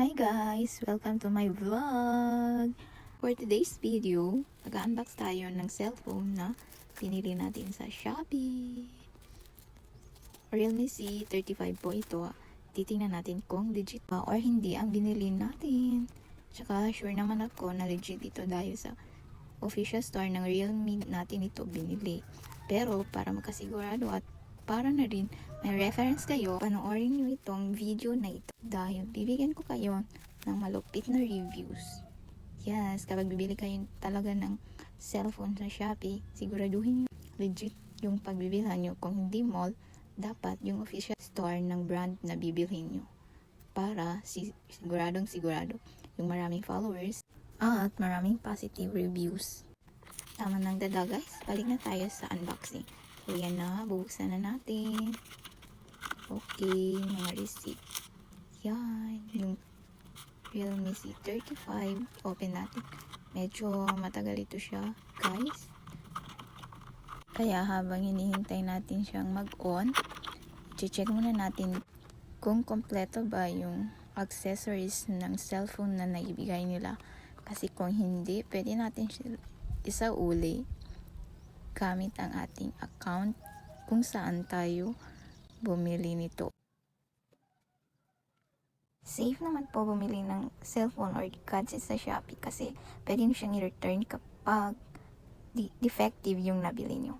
Hi guys! Welcome to my vlog! For today's video, mag-unbox tayo ng cellphone na pinili natin sa Shopee. Realme C35 po ito. Titingnan natin kung legit ba or hindi ang binili natin. Tsaka sure naman ako na legit ito dahil sa official store ng Realme natin ito binili. Pero para makasigurado at para na rin may reference kayo, panoorin nyo itong video na ito dahil bibigyan ko kayo ng malupit na reviews. Yes, kapag bibili kayo talaga ng cellphone sa Shopee, siguraduhin nyo legit yung pagbibilhan nyo. Kung hindi mall, dapat yung official store ng brand na bibilhin nyo. Para si siguradong sigurado yung maraming followers at maraming positive reviews. Tama ng dada guys, balik na tayo sa unboxing. So yan na, bubuksan na natin. Okay, mga receipt. Yan, yung Realme C35. Open natin. Medyo matagal ito siya, guys. Kaya habang hinihintay natin siyang mag-on, check muna natin kung kompleto ba yung accessories ng cellphone na naibigay nila. Kasi kung hindi, pwede natin siya isauli gamit ang ating account kung saan tayo bumili nito. Safe naman po bumili ng cellphone or gadget sa Shopee kasi pwede nyo siyang i-return kapag di- defective yung nabili nyo.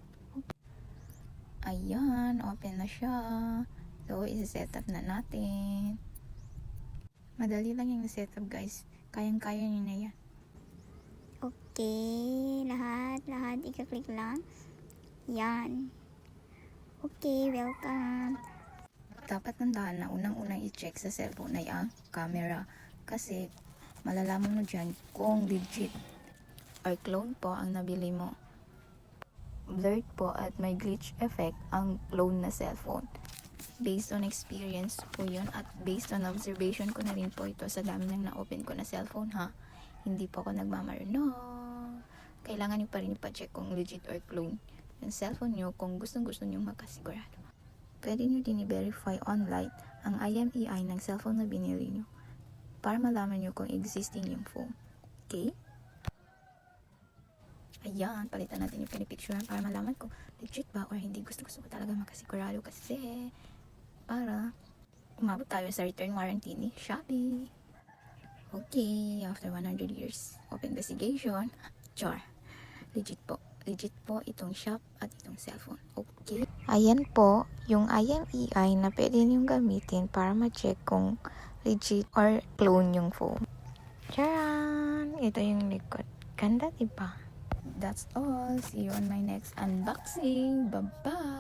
Ayan, open na siya. So, isi-set up na natin. Madali lang yung setup guys. Kayang-kaya nyo na yan. Okay, lahat, lahat, ika-click lang. Yan. Okay, welcome. dapat tandaan na unang-unang i-check sa cellphone ay ang camera kasi malalaman mo dyan kung legit or clone po ang nabili mo. Blurred po at may glitch effect ang clone na cellphone. Based on experience po yun at based on observation ko na rin po ito sa dami ng na-open ko na cellphone ha. Hindi po ako nagmamarino. Kailangan nyo pa rin ipacheck kung legit or clone yung cellphone nyo kung gustong-gusto nyo makasigurado pwede nyo din i-verify online ang IMEI ng cellphone na binili nyo para malaman nyo kung existing yung phone. Okay? Ayan, palitan natin yung pinipicturean para malaman kung legit ba or hindi. Gusto-gusto ko talaga makasigurado kasi para umabot tayo sa return warranty ni Shopee. Okay, after 100 years of investigation, char, legit po. Legit po itong shop at itong cellphone. Okay? Ayan po, yung IMEI na pwede niyong gamitin para ma-check kung legit or clone yung phone. Charan! Ito yung likod. Ganda, diba? That's all. See you on my next unboxing. Bye-bye!